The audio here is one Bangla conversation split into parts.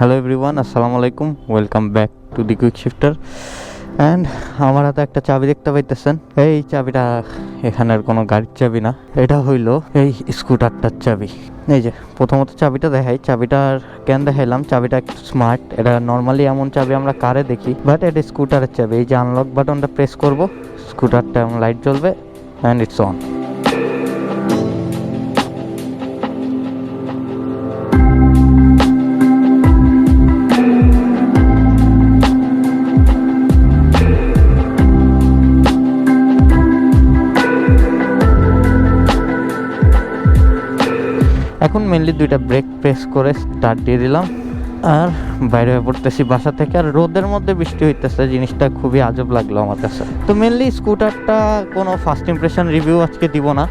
হ্যালো এভরিওয়ান আসসালামু আলাইকুম welcome back to the quick shifter and আমার হাতে একটা চাবি দেখতে পাইতেছেন। এই চাবিটা এখানের কোনো গাড়ির চাবি না। এটা হইল এই স্কুটারটার চাবি। এই যে, প্রথমত চাবিটা দেখাই। চাবিটার কেন দেখাইলাম? চাবিটা একটু স্মার্ট এটা নর্মালি এমন চাবি আমরা কারে দেখি বাট এটা স্কুটারের চাবি। এই যে আনলক বাটনটা প্রেস করব স্কুটারটা লাইট জ্বলবে অ্যান্ড ইটস অন এখন মেনলি দুইটা ব্রেক প্রেস করে স্টার্ট দিয়ে দিলাম। আর বাইরে হয়ে পড়তেছি বাসা থেকে। আর রোদের মধ্যে বৃষ্টি হইতেছে, জিনিসটা খুবই আজব লাগল আমার কাছে। তো মেনলি স্কুটারটা কোনো ফার্স্ট ইমপ্রেশন রিভিউ আজকে দিব না।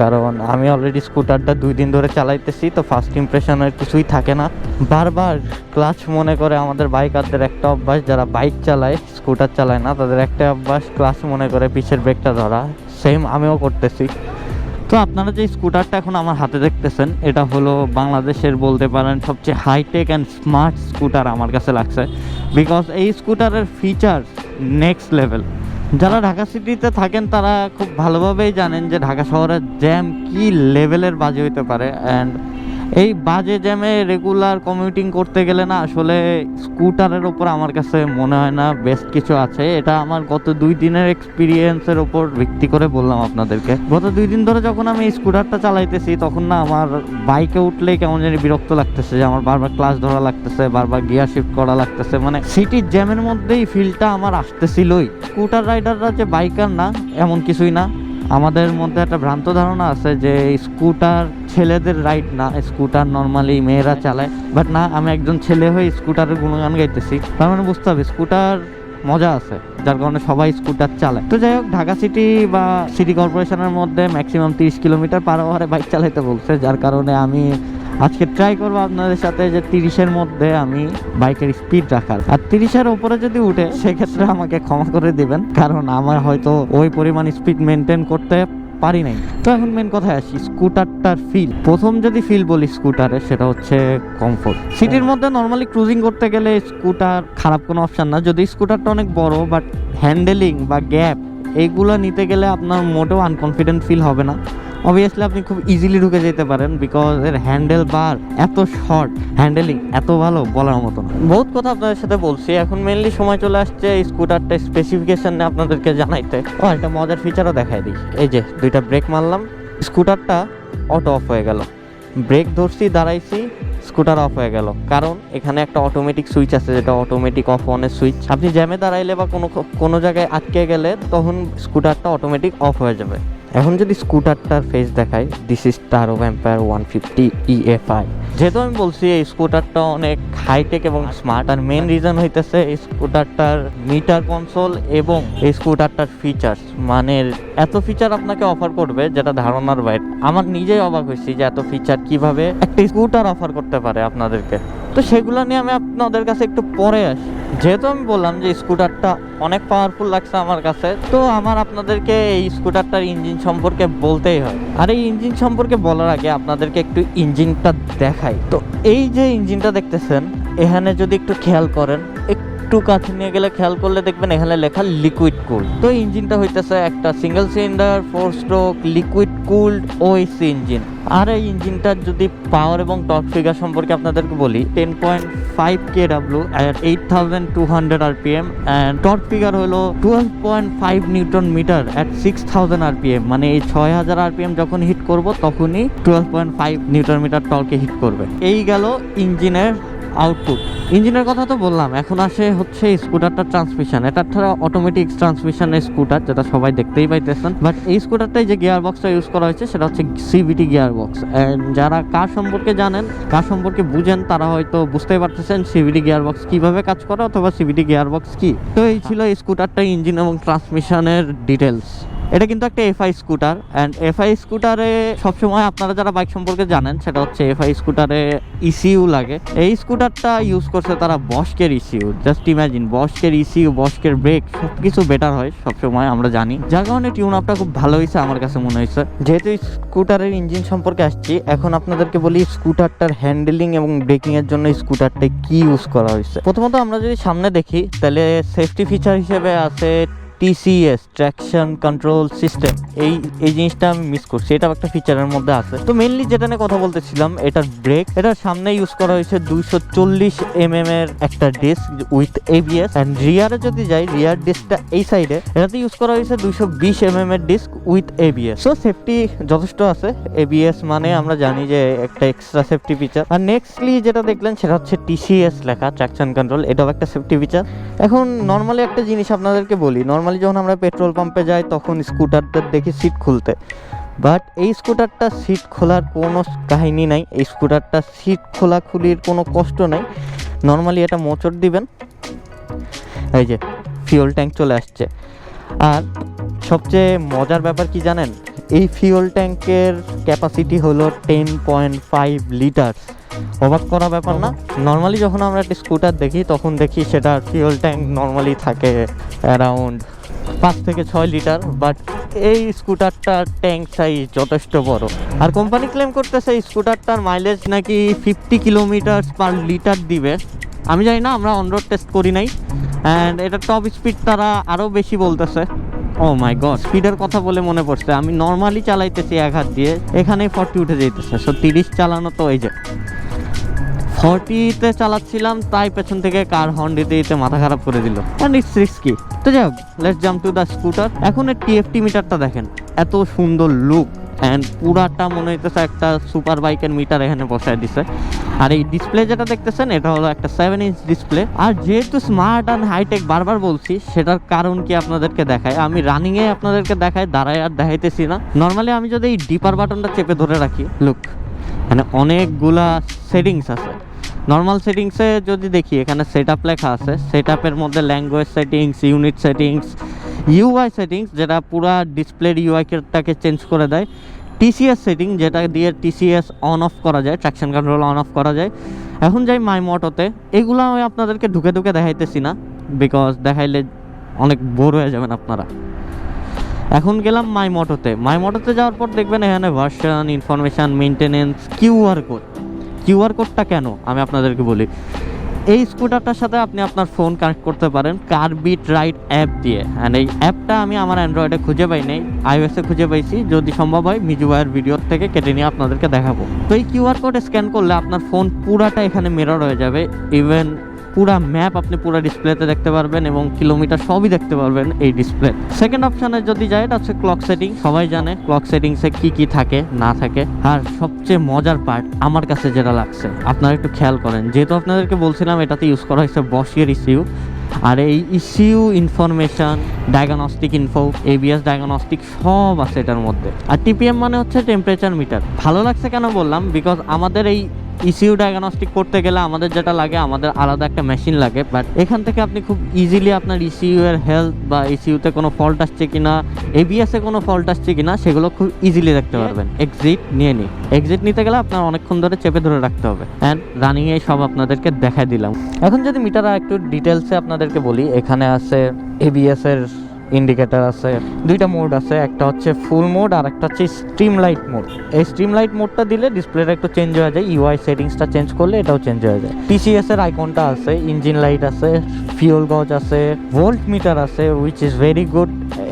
কারণ আমি অলরেডি স্কুটারটা দুই দিন ধরে চালাইতেছি, তো ফার্স্ট ইমপ্রেশনের কিছুই থাকে না। বারবার ক্লাচ মনে করে আমাদের বাইকারদের একটা অভ্যাস, যারা বাইক চালায় স্কুটার চালায় না, তাদের একটা অভ্যাস ক্লাচ মনে করে পিছের ব্রেকটা ধরা। সেম আমিও করতেছি। তো আপনারা যে স্কুটারটা এখন আমার হাতে দেখতেছেন, এটা হলো বাংলাদেশের বলতে পারেন সবচেয়ে হাইটেক অ্যান্ড স্মার্ট স্কুটার আমার কাছে লাগছে। বিকজ এই স্কুটারের ফিচার নেক্সট লেভেল যারা ঢাকা সিটিতে থাকেন, তারা খুব ভালোভাবেই জানেন যে ঢাকা শহরের জ্যাম কি লেভেলের বাজে হইতে পারে। অ্যান্ড এই বাজে জ্যামে রেগুলার কমিউটিং করতে গেলে না আসলে স্কুটারের ওপর আমার কাছে মনে হয় না বেস্ট কিছু আছে। এটা আমার গত দুই দিনের এক্সপিরিয়েন্সের ওপর ভিত্তি করে বললাম আপনাদেরকে। গত দুই দিন ধরে যখন আমি স্কুটারটা চালাইতেছি, তখন না আমার বাইকে উঠলেই কেমন জানি বিরক্ত লাগতেছে যে আমার বারবার ক্লাস ধরা লাগতেছে, বারবার গিয়ার শিফট করা লাগতেছে মানে সিটির জ্যামের মধ্যেই ফিলটা আমার আসতেছিলই। স্কুটার রাইডাররা যে বাইকার না, এমন কিছুই না। আমাদের মধ্যে একটা ভ্রান্ত ধারণা আছে যে স্কুটার ছেলেদের রাইড না স্কুটার নর্মালি মেয়েরা চালায় বাট না, আমি একজন ছেলে হয়ে স্কুটারের গুণগান গাইতেছি। তার মানে বুঝতে হবে স্কুটার মজা আছে, যার কারণে সবাই স্কুটার চালায়। তো যাই হোক, ঢাকা সিটি বা সিটি কর্পোরেশনের মধ্যে ম্যাক্সিমাম তিরিশ কিলোমিটার পার আওয়ারে বাইক চালাইতে বলছে, যার কারণে আমি আজকে ট্রাই করব আপনাদের সাথে যে তিরিশের মধ্যে আমি বাইকের স্পিড রাখার। আর তিরিশের ওপরে যদি উঠে, সেক্ষেত্রে আমাকে ক্ষমা করে দিবেন, কারণ আমার হয়তো ওই পরিমাণ স্পিড মেনটেন করতে পারি নাই। তো এখন মেন কথায় আসি স্কুটারটার ফিল প্রথম যদি ফিল বলি স্কুটারে সেটা হচ্ছে কমফোর্ট সিটির মধ্যে নর্মালি ক্রুজিং করতে গেলে স্কুটার খারাপ কোনো অপশান না। যদি স্কুটারটা অনেক বড় বাট হ্যান্ডেলিং বা গ্যাপ এইগুলো নিতে গেলে আপনার মোটেও আনকনফিডেন্ট ফিল হবে না। অবভিয়াসলি আপনি খুব ইজিলি ঢুকে যেতে পারেন বিকজ এর হ্যান্ডেল বার এত শর্ট হ্যান্ডেলিং এত ভালো বলার মতো না। বহুত কথা আপনাদের সাথে বলছি, এখন মেনলি সময় চলে আসছে স্কুটারটা স্পেসিফিকেশন আপনাদেরকে জানাইতে। ও, একটা মজার ফিচারও দেখাই দিই। এই যে, দুইটা ব্রেক মারলাম স্কুটারটা অটো অফ হয়ে গেল। ব্রেক ধরছি, দাঁড়াইছি স্কুটার অফ হয়ে গেল। কারণ এখানে একটা অটোমেটিক সুইচ আছে, যেটা অটোমেটিক অফ অনের সুইচ আপনি জ্যামে দাঁড়াইলে বা কোনো কোনো জায়গায় আটকে গেলে তখন স্কুটারটা অটোমেটিক অফ হয়ে যাবে। এখন যদি স্কুটারটার ফেস দেখাই this is Taro vampire one fifty EFI যেহেতু আমি বলছি এই স্কুটারটা অনেক হাইটেক এবং স্মার্ট আর মেন রিজন হইতেছে এই স্কুটারটার মিটার কনসোল এবং এই স্কুটারটার ফিচার্স মানে এত ফিচার আপনাকে অফার করবে যেটা ধারণার বাইরে। আমার নিজেই অবাক হয়েছি যে এত ফিচার কীভাবে একটা স্কুটার অফার করতে পারে আপনাদেরকে। তো সেগুলো নিয়ে আমি আপনাদের কাছে একটু পরে আসি। যেহেতু আমি বললাম যে স্কুটারটা অনেক পাওয়ারফুল লাগছে আমার কাছে, তো আমার আপনাদেরকে এই স্কুটারটার ইঞ্জিন সম্পর্কে বলতেই হয়। আর এই ইঞ্জিন সম্পর্কে বলার আগে আপনাদেরকে একটু ইঞ্জিনটা দেখাই। তো এই যে ইঞ্জিনটা দেখতেছেন, এখানে যদি একটু খেয়াল করেন, একটু কাছে নিয়ে গেলে খেয়াল করলে দেখবেন এখানে লেখা লিকুইড কুল তো ইঞ্জিনটা হইতেছে একটা single cylinder four stroke liquid cooled OHC engine আর এই ইঞ্জিনটার যদি পাওয়ার এবং টর্ক ফিগার সম্পর্কে আপনাদেরকে বলি ten point five K W eight thousand two hundred RPM and torque figure হলো twelve point five newton metre at six thousand RPM মানে এই ছয় হাজার আরপিএম যখন হিট করব, তখনই twelve point five newton metre টর্কে hit করবে। এই গেল ইঞ্জিনের আউটপুট। ইঞ্জিনের কথা তো বললাম, এখন আসে হচ্ছে স্কুটারটার ট্রান্সমিশন। এটা একটা অটোমেটিক ট্রান্সমিশনের স্কুটার, যেটা সবাই দেখতেই পাইতেছেন। বাট এই স্কুটারটাই যে গিয়ার বক্সটা ইউজ করা হয়েছে, সেটা হচ্ছে সিভিটি গিয়ার বক্স যারা কার সম্পর্কে জানেন, কার সম্পর্কে বুঝেন, তারা হয়তো বুঝতেই পারতেছেন সিভিটি গিয়ার বক্স কীভাবে কাজ করে অথবা সিভিটি গিয়ার বক্স কি। তো এই ছিল স্কুটারটা ইঞ্জিন এবং ট্রান্সমিশনের ডিটেলস এটা কিন্তু একটা এফআই স্কুটার অ্যান্ড এফআই স্কুটারে সবসময় আপনারা যারা বাইক সম্পর্কে জানেন, সেটা হচ্ছে এফআই স্কুটারে ইসিইউ লাগে। এই স্কুটারটা ইউজ করছে তারা বস্কের ইসিউ জাস্ট ইমাজিন বস্কের ইসিউ বস্কের ব্রেক সব কিছু বেটার হয় সবসময়, আমরা জানি। যার কারণে টিউন আপটা খুব ভালো হয়েছে, আমার কাছে মনে হয়েছে। যেহেতু স্কুটারের ইঞ্জিন সম্পর্কে আসছি, এখন আপনাদেরকে বলি স্কুটারটার হ্যান্ডেলিং এবং ব্রেকিংয়ের জন্য স্কুটারটা কি ইউজ করা হয়েছে। প্রথমত আমরা যদি সামনে দেখি, তাহলে সেফটি ফিচার হিসেবে আছে টিসিএস ট্র্যাকশন কন্ট্রোল সিস্টেম এই এই জিনিসটা আমি মিস করছি। এটা একটা ফিচারের মধ্যে আছে। তো মেইনলি যেটা নিয়ে কথা বলতেছিলাম এটার ব্রেক এটার সামনে ইউজ করা হয়েছে দুইশো চল্লিশ এম এম এর একটা ডিস্ক উইথ এবিএস অ্যান্ড রিয়ারে যদি যাই রিয়ার ডিস্কটা এই সাইডে এটাতে ইউজ করা হয়েছে দুইশো বিশ এম এম এর disc with ABS so safety যথেষ্ট আছে। এবিএস মানে আমরা জানি যে একটা এক্সট্রা সেফটি ফিচার আর নেক্সটলি যেটা দেখলেন, সেটা হচ্ছে টিসিএস লেখা ট্র্যাকশন কন্ট্রোল এটাও একটা সেফটি ফিচার এখন নর্মালি একটা জিনিস আপনাদেরকে বলি নর্মালি যখন আমরা পেট্রোল পাম্পে যাই তখন স্কুটারদের দেখি সিট খুলতে। বাট এই স্কুটারটা সিট খোলার কোনো কাহিনী নাই। এই স্কুটারটা সিট খোলাখুলির কোনো কষ্ট নেই। নর্মালি এটা মোচড় দিবেন। এই যে ফিউল ট্যাঙ্ক চলে আসছে। আর সবচেয়ে মজার ব্যাপার কি জানেন? এই ফিউল ট্যাঙ্কের ক্যাপাসিটি হলো টেন পয়েন্ট ফাইভ লিটার অবাক করা ব্যাপার না। নর্মালি যখন আমরা একটা স্কুটার দেখি তখন দেখি সেটার ফিউল ট্যাঙ্ক নর্মালি থাকে। অ্যারাউন্ড পাঁচ থেকে ছয় লিটার বাট এই স্কুটারটার ট্যাঙ্ক সাইজ যথেষ্ট বড়। আর কোম্পানি ক্লেম করতেছে এই স্কুটারটার মাইলেজ নাকি ফিফটি কিলোমিটার পার লিটার দিবে। আমি জানি না, আমরা অনরোড টেস্ট করি নাই। অ্যান্ড এটা টপ স্পিড তারা আরও বেশি বলতেছে। ও মাই গড স্পিডের কথা বলে মনে পড়ছে। আমি নর্মালি চালাইতেছি এক হাত দিয়ে, এখানেই ফর্টি উঠে যাইতেছে। সো তিরিশ চালানো তো এই যে। ফর্টিতে চালাচ্ছিলাম, তাই পেছন থেকে কার হর্ন দিতে দিতে মাথা খারাপ করে দিল। অ্যান্ড ইটস রিস্কি তো যাই হোক let's jump to the scooter এখন এর টিএফটি মিটারটা দেখেন, এত সুন্দর লুক অ্যান্ড পুরাটা মনে হইতেছে একটা সুপার বাইকের মিটার এখানে বসায় দিছে। আর এই ডিসপ্লে যেটা দেখতেছেন, এটা হলো একটা সেভেন ইঞ্চ ডিসপ্লে আর যেহেতু স্মার্ট অ্যান্ড হাইটেক বারবার বলছি, সেটার কারণ কি আপনাদেরকে দেখায়? আমি রানিংয়ে আপনাদেরকে দেখায়, দাঁড়ায় আর দেখাইতেছি না। নর্মালি আমি যদি এই ডিপার বাটনটা চেপে ধরে রাখি লুক মানে অনেকগুলা সেটিংস আছে। নর্মাল সেটিংসে যদি দেখি, এখানে সেট আপ লেখা আছে। সেট আপের মধ্যে language settings unit settings UI settings যেটা পুরা ডিসপ্লের ইউআইটাকে চেঞ্জ করে দেয়। টিসিএস সেটিং যেটা দিয়ে টিসিএস অন অফ করা যায় ট্র্যাকশন কন্ট্রোল অন অফ করা যায়। এখন যাই মাই মোটোতে এগুলো আমি আপনাদেরকে ঢুকে ঢুকে দেখাইতেছি না বিকজ দেখাইলে অনেক বোর হয়ে যাবেন আপনারা। এখন গেলাম মাই মোটোতে মাই মোটোতে যাওয়ার পর দেখবেন এখানে version information maintenance QR code QR কোডটা কেন? আমি আপনাদেরকে বলি। এই স্কুটারটার সাথে আপনি আপনার ফোন কানেক্ট করতে পারেন কারবিট রাইড অ্যাপ দিয়ে। অ্যান্ড এই অ্যাপটা আমি আমার অ্যান্ড্রয়েডে খুঁজে পাই নাই আইওএসে খুঁজে পাইছি। যদি সম্ভব হয় মিজু ভাইয়ের ভিডিও থেকে কেটে নিয়ে আপনাদেরকে দেখাবো। তো এই কিউআর কোড স্ক্যান করলে আপনার ফোন পুরাটা এখানে মিরর হয়ে যাবে। ইভেন পুরা ম্যাপ আপনি পুরো ডিসপ্লেতে দেখতে পারবেন এবং কিলোমিটার সবই দেখতে পারবেন এই ডিসপ্লে। সেকেন্ড অপশানে যদি যায় এটা হচ্ছে ক্লক সেটিং সবাই জানে ক্লক সেটিংসে কি কি থাকে, না থাকে। আর সবচেয়ে মজার পার্ট আমার কাছে যেটা লাগছে, আপনারা একটু খেয়াল করেন। যেহেতু আপনাদেরকে বলছিলাম, এটাতে ইউজ করা হয়েছে বসিয়ের ইসিউ আর এই ECU information diagnostic info ABS diagnostic সব আছে এটার মধ্যে। আর টিপিএম মানে হচ্ছে টেম্পারেচার মিটার ভালো লাগছে কেন বললাম? বিকজ আমাদের এই ইসিউ ডায়াগনস্টিক করতে গেলে আমাদের যেটা লাগে, আমাদের আলাদা একটা মেশিন লাগে। বাট এখান থেকে আপনি খুব ইজিলি আপনার ইসিউ এর হেলথ বা ইসিউতে কোনো ফল্ট আসছে কিনা এবিএস এ কোনো ফল্ট আসছে কিনা, সেগুলো খুব ইজিলি দেখতে পারবেন। এক্সিট নিয়ে নিই এক্সিট নিতে গেলে আপনার অনেকক্ষণ ধরে চেপে ধরে রাখতে হবে। অ্যান্ড রানিং এ সব আপনাদেরকে দেখাই দিলাম। এখন যদি মিটার একটু ডিটেলসে আপনাদেরকে বলি, এখানে আছে এবিএস এর ইন্ডিকেটর আছে, দুইটা মোড আছে, একটা হচ্ছে ফুল মোড আর একটা হচ্ছে স্ট্রিম লাইট মোড এই স্ট্রিম লাইট মোডটা দিলে ডিসপ্লেটা একটু চেঞ্জ হয়ে যায় ইউআই সেটিংসটা চেঞ্জ করলে এটাও চেঞ্জ হয়ে যায়। টিসিএস এর আইকনটা আছে ইঞ্জিন লাইট আছে ফিউল গজ আছে ভোল্ট মিটার আছে উইচ ইজ ভেরি গুড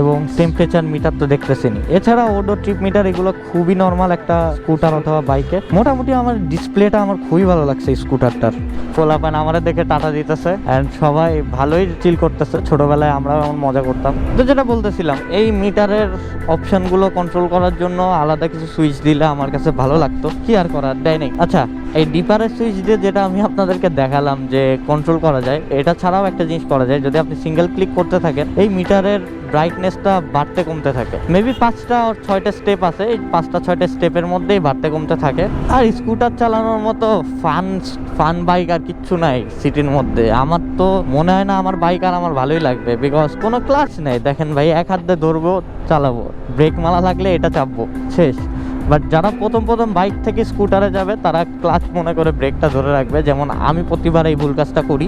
এবং টেম্পারেচার মিটার তো দেখতেছেনি এছাড়া ওডো ট্রিপ মিটার এগুলো খুবই নর্মাল একটা স্কুটার অথবা বাইকে মোটামুটি আমার ডিসপ্লেটা আমার খুবই ভালো লাগছে স্কুটারটার ফোলাপান আমাদের দেখে টাটা দিতেছে অ্যান্ড সবাই ভালোই চিল করতেছে। ছোটবেলায় আমরাও এমন মজা করতাম। তো যেটা বলতেছিলাম, এই মিটারের অপশানগুলো কন্ট্রোল করার জন্য আলাদা কিছু সুইচ দিলে আমার কাছে ভালো লাগতো। কি আর করার, দেয় নেই। আচ্ছা এই ডিপারের সুইচ দিয়ে যেটা আমি আপনাদেরকে দেখালাম যে কন্ট্রোল করা যায়, এটা ছাড়াও একটা জিনিস করা যায়। যদি আপনি সিঙ্গেল ক্লিক করতে থাকেন, এই মিটারের ব্রাইটনেসটা বাড়তে কমতে থাকে। মেবি পাঁচটা আর ছয়টা স্টেপ আছে, এই পাঁচটা, ছয়টা স্টেপের মধ্যেই বাড়তে কমতে থাকে। আর স্কুটার চালানোর মতো ফান ফান বাইক আর কিচ্ছু নাই সিটির মধ্যে। আমার তো মনে হয় না আমার বাইক আর আমার ভালোই লাগবে বিকজ কোনো ক্লাচ নেই। দেখেন ভাই, এক হাত দিয়ে ধরবো চালাবো। ব্রেক মালা লাগলে এটা চাপবো, শেষ। বাট যারা প্রথম প্রথম বাইক থেকে স্কুটারে যাবে, তারা ক্লাচ মনে করে ব্রেকটা ধরে রাখবে। যেমন আমি প্রতিবার এই ভুল কাজটা করি।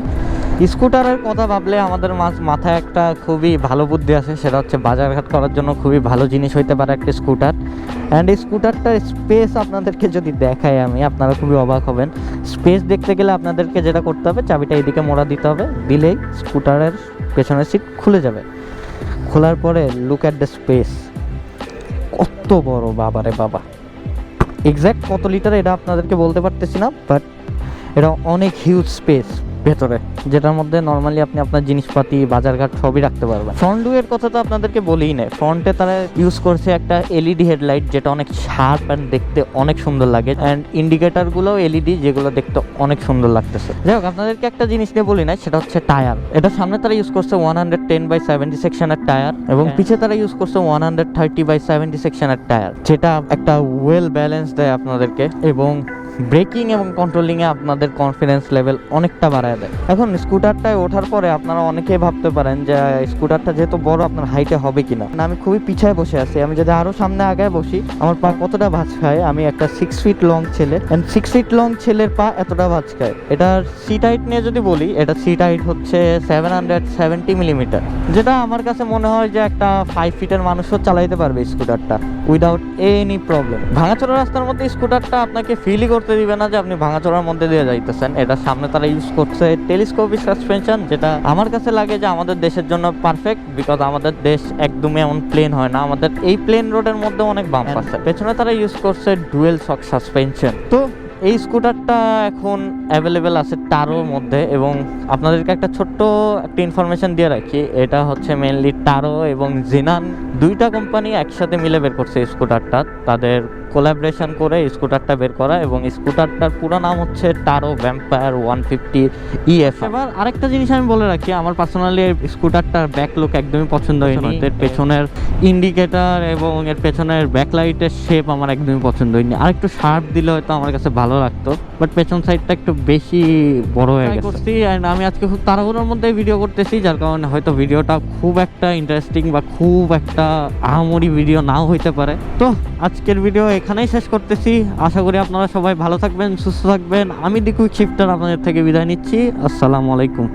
স্কুটারের কথা ভাবলে আমাদের মাথায় একটা খুবই ভালো বুদ্ধি আছে, সেটা হচ্ছে বাজারঘাট করার জন্য খুবই ভালো জিনিস হইতে পারে একটা স্কুটার। অ্যান্ড এই স্কুটারটার স্পেস আপনাদেরকে যদি দেখাই আমি, আপনারা খুবই অবাক হবেন। স্পেস দেখতে গেলে আপনাদেরকে যেটা করতে হবে, চাবিটা এদিকে মোড়া দিতে হবে, দিলেই স্কুটারের পেছনের সিট খুলে যাবে। খোলার পরে লুক অ্যাট দ্য স্পেস কত বড়, বাবারে বাবা। এক্স্যাক্ট কত লিটার এটা আপনাদেরকে বলতে পারতেছি না বাট এটা অনেক হিউজ স্পেস ভেতরে যেটার মধ্যে নর্মালি আপনি আপনার জিনিসপাতি বাজারঘাট সবই রাখতে পারবেন। ফ্রন্ট ডুয়ের কথা তো আপনাদেরকে বলেই নেই। ফ্রন্টে তারা ইউজ করছে একটা এলইডি হেডলাইট যেটা অনেক শার্প অ্যান্ড দেখতে অনেক সুন্দর লাগে। অ্যান্ড ইন্ডিকেটারগুলোও এলইডি যেগুলো দেখতে অনেক সুন্দর লাগতেছে। যাই হোক আপনাদেরকে একটা জিনিস নিয়ে বলি না সেটা হচ্ছে টায়ার এটা সামনে তারা ইউজ করছে one hundred ten by seventy সেকশনের টায়ার এবং পিছে তারা ইউজ করছে one hundred thirty by seventy সেকশনের টায়ার যেটা একটা ওয়েল ব্যালেন্স দেয় আপনাদেরকে। এবং ব্রেকিং এবং কন্ট্রোলিং এ আপনাদের কনফিডেন্স লেভেল অনেকটা বাড়ায় দেয়। এখন স্কুটারটায় ওঠার পরে আপনারা অনেকেই ভাবতে পারেন যে, স্কুটারটা যেহেতু বড়, আপনার হাইটে হবে কিনা? না, আমি খুবই পিছায় বসে আছি। আমি যদি আরও সামনে আগায় বসি, আমার পা কতটা ভাঁজ খায় আমি একটা সিক্স ফিট লং ছেলে। এন্ড সিক্স ফিট লং ছেলের পা এতটা ভাঁজ খায় এটার সিট হাইট নিয়ে যদি বলি, এটা সিট হাইট হচ্ছে সেভেন হান্ড্রেড সেভেন্টি মিলিমিটার যেটা আমার কাছে মনে হয় যে, একটা ফাইভ ফিটের মানুষও চালাইতে পারবে স্কুটারটা উইদাউট এনি প্রবলেম ভাঙাচোরা রাস্তার মধ্যে স্কুটারটা আপনাকে ফিলই করতে দিবে না যে আপনি ভাঙা ভাঙাচোরার মধ্যে দিয়ে যাইতেছেন। এটা সামনে তারা ইউজ করছে টেলিস্কোপিক সাসপেনশন যেটা আমার কাছে লাগে যে আমাদের দেশের জন্য পারফেক্ট বিকজ আমাদের দেশ একদমই এমন প্লেন হয় না। আমাদের এই প্লেন রোডের মধ্যে অনেক বাম্প আছে। পেছনে তারা ইউজ করছে ডুয়েল শক সাসপেনশন তো এই স্কুটারটা এখন অ্যাভেলেবেল আছে টারোর মধ্যে এবং আপনাদেরকে একটা ছোট্ট একটা ইনফরমেশন দিয়ে রাখি। এটা হচ্ছে মেনলি টারো এবং জিনান। দুইটা কোম্পানি একসাথে মিলে বের করছে এই স্কুটারটা তাদের কোলাবরেশন করে স্কুটারটা বের করা এবং স্কুটারটার পুরো নাম হচ্ছে Taro vampire one fifty EF এবার আরেকটা জিনিস আমি বলে রাখি আমার পার্সোনালি স্কুটারটার ব্যাক লুক একদমই পছন্দ হয়নি। এর পেছনের ইন্ডিকেটার এবং এর পেছনের ব্যাকলাইটের শেপ আমার একদমই পছন্দ হয়নি। আর একটু শার্প দিলে হয়তো আমার কাছে ভালো লাগতো বাট পেছন সাইডটা একটু বেশি বড় হয়ে গেছে। and আমি আজকে খুব তাড়াহুড়োর মধ্যে ভিডিও করতেছি যার কারণে হয়তো ভিডিওটা খুব একটা ইন্টারেস্টিং বা খুব একটা আহামরি ভিডিও নাও হইতে পারে। তো আজকের ভিডিও এখানেই শেষ করতেছি। আশা করি আপনারা সবাই ভালো থাকবেন, সুস্থ থাকবেন। আমি দিকু শিফটার আপনাদের থেকে বিদায় নিচ্ছি। আসসালামু আলাইকুম।